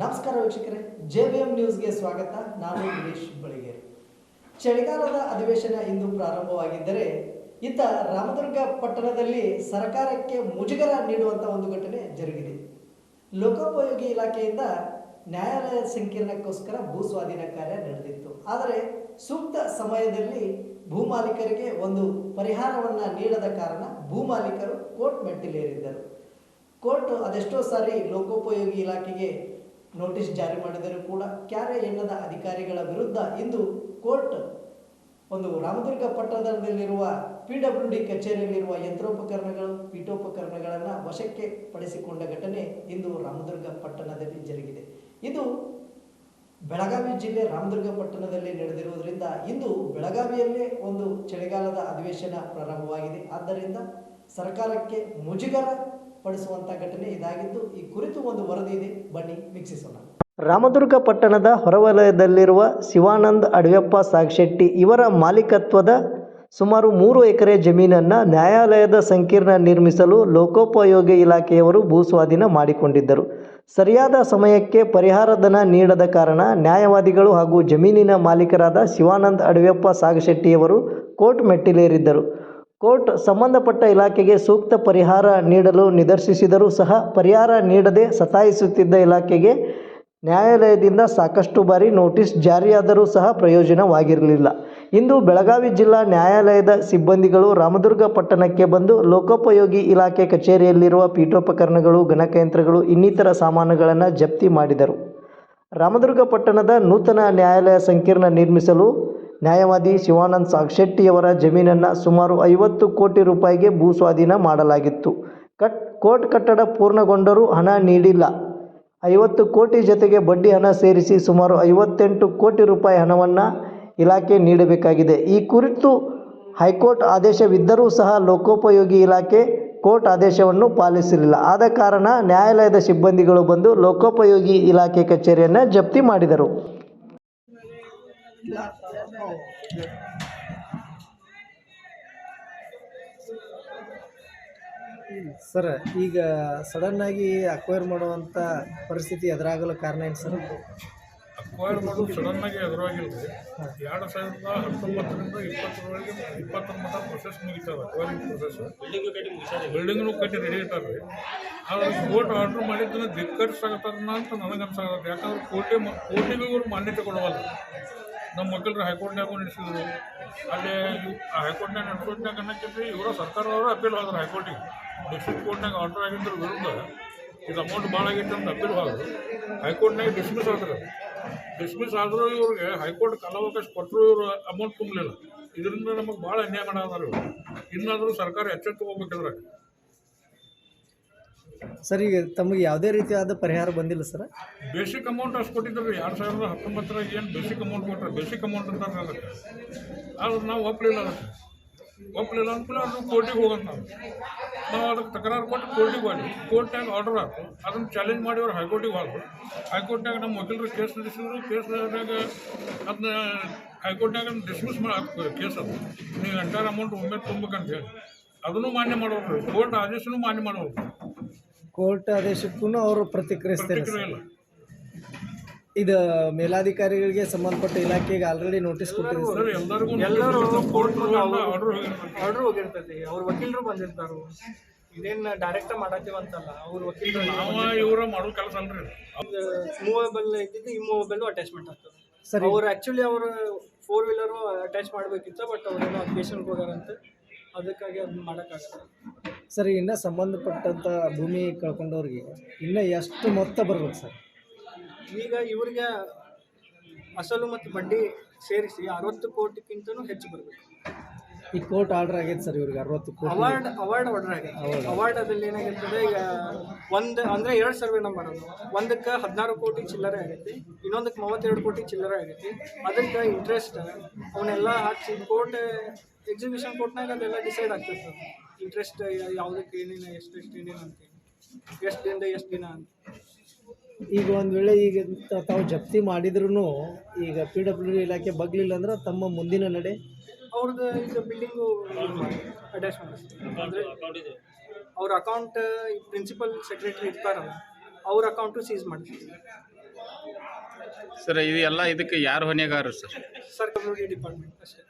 ನಮಸ್ಕಾರ ವೀಕ್ಷಕರೇ, J B M ನ್ಯೂಸ್ಗೆ ಸ್ವಾಗತ. ನಾನು ಗಿರೀಶ್ ಬಳಿಗೇರಿ ಚಳಿಗಾಲದ ಅಧಿವೇಶನ ಇಂದು ಪ್ರಾರಂಭವಾಗಿದ್ದರೆ ಇತ್ತ ರಾಮದುರ್ಗ ಪಟ್ಟಣದಲ್ಲಿ ಸರ್ಕಾರಕ್ಕೆ ಮುಜುಗರ ನೀಡುವಂಥ ಒಂದು ಘಟನೆ ಜರುಗಿದೆ. ಲೋಕೋಪಯೋಗಿ ಇಲಾಖೆಯಿಂದ ನ್ಯಾಯಾಲಯ ಸಂಕೀರ್ಣಕ್ಕೋಸ್ಕರ ಭೂ ಸ್ವಾಧೀನ ಕಾರ್ಯ ನಡೆದಿತ್ತು. ಆದರೆ ಸೂಕ್ತ ಸಮಯದಲ್ಲಿ ಭೂ ಮಾಲೀಕರಿಗೆ ಒಂದು ಪರಿಹಾರವನ್ನು ನೀಡದ ಕಾರಣ ಭೂ ಮಾಲೀಕರು ಕೋರ್ಟ್ ಮೆಟ್ಟಿಲೇರಿದ್ದರು. ಕೋರ್ಟ್ ಅದೆಷ್ಟೋ ಸಾರಿ ಲೋಕೋಪಯೋಗಿ ಇಲಾಖೆಗೆ ನೋಟಿಸ್ ಜಾರಿ ಮಾಡಿದರೂ ಕೂಡ ಕ್ಯಾರೆ ಎನ್ನದ ಅಧಿಕಾರಿಗಳ ವಿರುದ್ಧ ಇಂದು ಕೋರ್ಟ್ ಒಂದು ರಾಮದುರ್ಗ ಪಟ್ಟಣದಲ್ಲಿರುವ ಪಿ ಡಬ್ಲ್ಯೂ ಡಿ ಕಚೇರಿಯಲ್ಲಿರುವ ಯಂತ್ರೋಪಕರಣಗಳು, ಪೀಠೋಪಕರಣಗಳನ್ನು ವಶಕ್ಕೆ ಪಡಿಸಿಕೊಂಡ ಘಟನೆ ಇಂದು ರಾಮದುರ್ಗ ಪಟ್ಟಣದಲ್ಲಿ ಜರುಗಿದೆ. ಇದು ಬೆಳಗಾವಿ ಜಿಲ್ಲೆ ರಾಮದುರ್ಗ ಪಟ್ಟಣದಲ್ಲಿ ನಡೆದಿರುವುದರಿಂದ ಇಂದು ಬೆಳಗಾವಿಯಲ್ಲೇ ಒಂದು ಚಳಿಗಾಲದ ಅಧಿವೇಶನ ಪ್ರಾರಂಭವಾಗಿದೆ. ಆದ್ದರಿಂದ ಸರ್ಕಾರಕ್ಕೆ ಮುಜುಗರ ಪಡಿಸುವಂಥ ಘಟನೆ ಇದಾಗಿದ್ದು, ಈ ಕುರಿತು ಒಂದು ವರದಿ ಇದೆ. ಬನ್ನಿ, ವೀಕ್ಷಿಸೋಣ. ರಾಮದುರ್ಗ ಪಟ್ಟಣದ ಹೊರವಲಯದಲ್ಲಿರುವ ಶಿವಾನಂದ್ ಅಡವೆಪ್ಪ ಸಾಗಶೆಟ್ಟಿ ಇವರ ಮಾಲೀಕತ್ವದ ಸುಮಾರು ಮೂರು ಎಕರೆ ಜಮೀನನ್ನು ನ್ಯಾಯಾಲಯದ ಸಂಕೀರ್ಣ ನಿರ್ಮಿಸಲು ಲೋಕೋಪಯೋಗಿ ಇಲಾಖೆಯವರು ಭೂಸ್ವಾಧೀನ ಮಾಡಿಕೊಂಡಿದ್ದರು. ಸರಿಯಾದ ಸಮಯಕ್ಕೆ ಪರಿಹಾರಧನ ನೀಡದ ಕಾರಣ ನ್ಯಾಯವಾದಿಗಳು ಹಾಗೂ ಜಮೀನಿನ ಮಾಲೀಕರಾದ ಶಿವಾನಂದ್ ಅಡವೆಪ್ಪ ಸಾಗಶೆಟ್ಟಿಯವರು ಕೋರ್ಟ್ ಮೆಟ್ಟಿಲೇರಿದ್ದರು. ಕೋರ್ಟ್ ಸಂಬಂಧಪಟ್ಟ ಇಲಾಖೆಗೆ ಸೂಕ್ತ ಪರಿಹಾರ ನೀಡಲು ನಿರ್ದೇಶಿಸಿದರೂ ಸಹ ಪರಿಹಾರ ನೀಡದೆ ಸತಾಯಿಸುತ್ತಿದ್ದ ಇಲಾಖೆಗೆ ನ್ಯಾಯಾಲಯದಿಂದ ಸಾಕಷ್ಟು ಬಾರಿ ನೋಟಿಸ್ ಜಾರಿಯಾದರೂ ಸಹ ಪ್ರಯೋಜನವಾಗಿರಲಿಲ್ಲ. ಇಂದು ಬೆಳಗಾವಿ ಜಿಲ್ಲಾ ನ್ಯಾಯಾಲಯದ ಸಿಬ್ಬಂದಿಗಳು ರಾಮದುರ್ಗ ಪಟ್ಟಣಕ್ಕೆ ಬಂದು ಲೋಕೋಪಯೋಗಿ ಇಲಾಖೆ ಕಚೇರಿಯಲ್ಲಿರುವ ಪೀಠೋಪಕರಣಗಳು ಗಣಕಯಂತ್ರಗಳು ಇನ್ನಿತರ ಸಾಮಾನುಗಳನ್ನು ಜಪ್ತಿ ಮಾಡಿದರು. ರಾಮದುರ್ಗ ಪಟ್ಟಣದ ನೂತನ ನ್ಯಾಯಾಲಯ ಸಂಕೀರ್ಣ ನಿರ್ಮಿಸಲು ನ್ಯಾಯವಾದಿ ಶಿವಾನಂದ್ ಸಾಗಶೆಟ್ಟಿಯವರ ಜಮೀನನ್ನು ಸುಮಾರು ಐವತ್ತು ಕೋಟಿ ರೂಪಾಯಿಗೆ ಭೂಸ್ವಾಧೀನ ಮಾಡಲಾಗಿತ್ತು. ಕಟ್, ಕೋರ್ಟ್ ಕಟ್ಟಡ ಪೂರ್ಣಗೊಂಡರೂ ಹಣ ನೀಡಿಲ್ಲ. ಐವತ್ತು ಕೋಟಿ ಜೊತೆಗೆ ಬಡ್ಡಿ ಹಣ ಸೇರಿಸಿ ಸುಮಾರು ಐವತ್ತೆಂಟು ಕೋಟಿ ರೂಪಾಯಿ ಹಣವನ್ನು ಇಲಾಖೆ ನೀಡಬೇಕಾಗಿದೆ. ಈ ಕುರಿತು ಹೈಕೋರ್ಟ್ ಆದೇಶವಿದ್ದರೂ ಸಹ ಲೋಕೋಪಯೋಗಿ ಇಲಾಖೆ ಕೋರ್ಟ್ ಆದೇಶವನ್ನು ಪಾಲಿಸಲಿಲ್ಲ. ಆದ ಕಾರಣ ನ್ಯಾಯಾಲಯದ ಸಿಬ್ಬಂದಿಗಳು ಬಂದು ಲೋಕೋಪಯೋಗಿ ಇಲಾಖೆ ಕಚೇರಿಯನ್ನು ಜಪ್ತಿ ಮಾಡಿದರು. ಸರ್, ಈಗ ಸಡನ್ ಆಗಿ ಅಕ್ವೈರ್ ಮಾಡುವಂಥ ಪರಿಸ್ಥಿತಿ ಎದುರಾಗಲು ಕಾರಣ ಏನು ಸರ್? ಅಕ್ವೈರ್ ಮಾಡೋದು ಸಡನ್ ಆಗಿ ಎದುರಾಗಿಲ್ಲ ಎರಡು ಸಾವಿರದ ಹತ್ತೊಂಬತ್ತರಿಂದ ಇಪ್ಪತ್ತರವರೆಗೆ ಇಪ್ಪತ್ತರ ಮಟ್ಟ ಪ್ರೊಸೆಸ್ ಮುಗಿತಾರೆ ಅಕ್ವೈರಿಂಗ್ ಪ್ರೊಸೆಸ್ ಬಿಲ್ಡಿಂಗ್ನು ಕಟ್ಟಿ ರೆಡಿ ಇಟ್ಟಾರೆ ಆದ್ರೆ ಕೋರ್ಟ್ ಆರ್ಡ್ರ್ ಮಾಡಿದ್ದನ್ನು ಧಿಕ್ಕರಿಸಾಗತ್ತಾರನ್ನ ಅಂತ ನನಗೆ ಅನ್ಸಾಗತ್ತೆ ಯಾಕಂದ್ರೆ ಕೋರ್ಟೆ ಕೋರ್ಟಿಗೂ ಮಾನ್ಯತೆ ಕೊಡವಲ್ಲ ನಮ್ಮ ವಕೀಲರು ಹೈಕೋರ್ಟ್ನಾಗೂ ನಡೆಸಿದ್ರು. ಅಲ್ಲಿ ಹೈಕೋರ್ಟ್ನಾಗ ನಡೆಸೋದ್ನಾಗ ಅನ್ನಕ್ಕಿಂತ ಇವರ ಸರ್ಕಾರದವರು ಅಪೀಲ್ ಹೋದ್ರು ಹೈಕೋರ್ಟಿಗೆ. ಡಿಸ್ಟ್ರಿಕ್ಟ್ ಕೋರ್ಟ್ನಾಗ ಆರ್ಡರ್ ಆಗಿದ್ರ ವಿರುದ್ಧ. ಇದು ಅಮೌಂಟ್ ಭಾಳ ಆಗಿತ್ತು ಅಂತ ಅಪೀಲ್ ಹೋದ್ರು ಹೈಕೋರ್ಟ್ನಾಗ ಡಿಸ್ಮಿಸ್ ಆದ್ರೆ. ಡಿಸ್ಮಿಸ್ ಆದರೂ ಇವ್ರಿಗೆ ಹೈಕೋರ್ಟ್ ಕಾಲಾವಕಾಶ ಕೊಟ್ಟರು ಇವರು ಅಮೌಂಟ್ ತುಂಬಲಿಲ್ಲ. ಇದರಿಂದ ನಮಗೆ ಭಾಳ ಅನ್ಯಾಯ ಮಾಡೋದಾರ ಇನ್ನಾದರೂ ಸರ್ಕಾರ ಎಚ್ಚೆತ್ತು ಹೋಗ್ಬೇಕಿದ್ರೆ ಸರ್, ಈಗ ತಮಗೆ ಯಾವುದೇ ರೀತಿಯಾದ ಪರಿಹಾರ ಬಂದಿಲ್ಲ ಸರ್? ಬೇಸಿಕ್ ಅಮೌಂಟ್ ಅಷ್ಟು ಕೊಟ್ಟಿದ್ದಾರೆ ಎರಡು ಸಾವಿರದ ಹತ್ತೊಂಬತ್ತರಾಗ ಏನು ಬೇಸಿಕ್ ಅಮೌಂಟ್ ಕೊಟ್ಟರೆ ಬೇಸಿಕ್ ಅಮೌಂಟ್ ಅಂತ ಅದಕ್ಕೆ. ಆದ್ರೆ ನಾವು ಒಪ್ಪಲಿಲ್ಲ ಅದಕ್ಕೆ. ಒಪ್ಪಲಿಲ್ಲ ಅಂದ್ಮೇಲೆ ಅದು ಕೋರ್ಟಿಗೆ ಹೋಗಂತ ನಾವು ನಾವು ಅದಕ್ಕೆ ತಕರಾರು ಕೊಟ್ಟು ಕೋರ್ಟಿಗೆ ಹೋಗಿ ಕೋರ್ಟ್ನಾಗ ಆರ್ಡರ್ ಆಯ್ತು ಅದನ್ನು ಚಾಲೆಂಜ್ ಮಾಡಿ ಅವ್ರು ಹೈಕೋರ್ಟಿಗೆ ಹೋದ್ರು. ಹೈಕೋರ್ಟ್ನಾಗ ನಮ್ಮ ವಕೀಲರು ಕೇಸ್ ನಡೆಸಿದ್ರು. ಕೇಸ್ನಾಗ ಅದನ್ನ ಹೈಕೋರ್ಟ್ನಾಗ ಡಿಸ್ಮಿಸ್ ಮಾಡಿ ಕೇಸ್ ಅದು. ನೀವು ಎಂಟೈರ್ ಅಮೌಂಟ್ ಒಮ್ಮೆ ತುಂಬಬೇಕಂತ ಹೇಳಿ. ಅದನ್ನು ಮಾನ್ಯ ಮಾಡೋರು. ಕೋರ್ಟ್ ಆದೇಶನೂ ಮಾನ್ಯ ಮಾಡೋರು. ಕೋರ್ಟ್ ಆದೇಶಕ್ಕೂ ಅವರು ಪ್ರತಿಕ್ರಿಯಿಸ್ತಾರೆ ಪ್ರತಿಕ್ರಿಯೆ ಇದು ಮೇಲಾಧಿಕಾರಿಗಳಿಗೆ ಸಂಬಂಧಪಟ್ಟ ಇಲಾಖೆಗೆ ಆಲ್ರೆಡಿ ನೋಟಿಸ್ ಕೊಟ್ಟಿದೆ ಸರ್. ಸರ್ ಎಲ್ಲರಿಗೂ ಎಲ್ಲರೂ ಕೋರ್ಟ್ ಆರ್ಡರ್ ಹೋಗಿರ್ತೈತಿ ಅವ್ರ ವಕೀಲರು ಬಂದಿರ್ತಾರು. ಇದೇನು ಡೈರೆಕ್ಟ್ ಮಾಡತ್ತೀವಂತಲ್ಲ ಅವ್ರ ವಕೀಲರು ನಾವ ಇವರ ಮಾಡೋ ಕೆಲಸ ಅನ್ರಿ ಮೂವಬಲ್ ಇದ್ದಿದ್ದು ಇಮ್ಮೂವಬಲ್ ಅಟ್ಯಾಚ್ಮೆಂಟ್ ಆಗ್ತದೆ ಸರ್. ಅವ್ರು ಆ್ಯಕ್ಚುಲಿ ಅವರು ಫೋರ್ ವೀಲರು ಅಟ್ಯಾಚ್ ಮಾಡಬೇಕಿತ್ತು ಬಟ್ ಅವ್ರೇನೋ ಅಪ್ಲಿಕೇಶನ್ಗೆ ಹೋಗಾರಂತೆ ಅದಕ್ಕಾಗಿ ಅದನ್ನ ಮಾಡೋಕ್ಕಾಗಲ್ಲ. ಸರ್ ಇನ್ನು ಸಂಬಂಧಪಟ್ಟಂಥ ಭೂಮಿ ಕಳ್ಕೊಂಡವ್ರಿಗೆ ಇನ್ನ ಎಷ್ಟು ಮೊತ್ತ ಬರ್ಬೇಕು ಸರ್? ಈಗ ಇವ್ರಿಗೆ ಅಸಲು ಮತ್ತು ಬಡ್ಡಿ ಸೇರಿಸಿ ಅರವತ್ತು ಕೋಟಿಗಿಂತನೂ ಹೆಚ್ಚು ಬರಬೇಕು. ಈ ಕೋರ್ಟ್ ಆರ್ಡರ್ ಆಗೈತೆ ಸರ್ ಇವ್ರಿಗೆ ಅರವತ್ತು ಕೋಟಿ. ಅವಾರ್ಡ್ ಅವಾರ್ಡ್ ಆರ್ಡರ್ ಆಗೈತೆ. ಅವಾರ್ಡ್. ಅದಲ್ಲಿ ಏನಾಗಿರ್ತದೆ ಈಗ ಒಂದು ಅಂದರೆ ಎರಡು ಸರ್ವೆ ನಂಬರ್ ಅದು. ಒಂದಕ್ಕೆ ಹದಿನಾರು ಕೋಟಿ ಚಿಲ್ಲರೆ ಆಗೈತಿ ಇನ್ನೊಂದಕ್ಕೆ ಮೂವತ್ತೆರಡು ಕೋಟಿ ಚಿಲ್ಲರೆ ಆಗೈತಿ. ಅದಕ್ಕೆ ಇಂಟ್ರೆಸ್ಟ್ ಅವನ್ನೆಲ್ಲ ಹಾಕಿ ಕೋರ್ಟ್ ಎಕ್ಸಿಬಿಷನ್ ಕೋರ್ಟ್ನಾಗ ಅದೆಲ್ಲ ಡಿಸೈಡ್ ಆಗ್ತದೆ. ಇಂಟ್ರೆಸ್ಟ್ ಯಾವುದಕ್ಕೆ ಏನೇನು ಎಷ್ಟು ಎಷ್ಟು ಏನೇನು ಅಂತ ಎಷ್ಟು ದಿನದ ಎಷ್ಟು ದಿನ ಅಂತ. ಈಗ ಒಂದು ವೇಳೆ ಈಗ ತಾವು ಜಪ್ತಿ ಮಾಡಿದ್ರು ಈಗ ಪಿ ಡಬ್ಲ್ಯೂ ಡಿ ಇಲಾಖೆ ಬಗ್ಲಿಲ್ಲ ಅಂದ್ರೆ ತಮ್ಮ ಮುಂದಿನ ನಡೆ? ಅವ್ರದ್ದು ಈಗ ಬಿಲ್ಡಿಂಗು ಅಟ್ಯಾಚ್ ಮಾಡಿಸ್ತೀವಿ ಅಂದರೆ ಅವ್ರ ಅಕೌಂಟ್ ಪ್ರಿನ್ಸಿಪಲ್ ಸೆಕ್ರೆಟರಿ ಇರ್ತಾರಲ್ಲ ಅವ್ರ ಅಕೌಂಟು ಸೀಸ್ ಮಾಡಿಸ್ತೀವಿ ಸರ್ ಇದು ಎಲ್ಲ ಇದಕ್ಕೆ ಯಾರು ಹೊಣೆಗಾರರು ಸರ್? ಸರ್ ಕಮ್ಯುನಿಟಿ ಡಿಪಾರ್ಟ್ಮೆಂಟ್ ಅಷ್ಟೇ.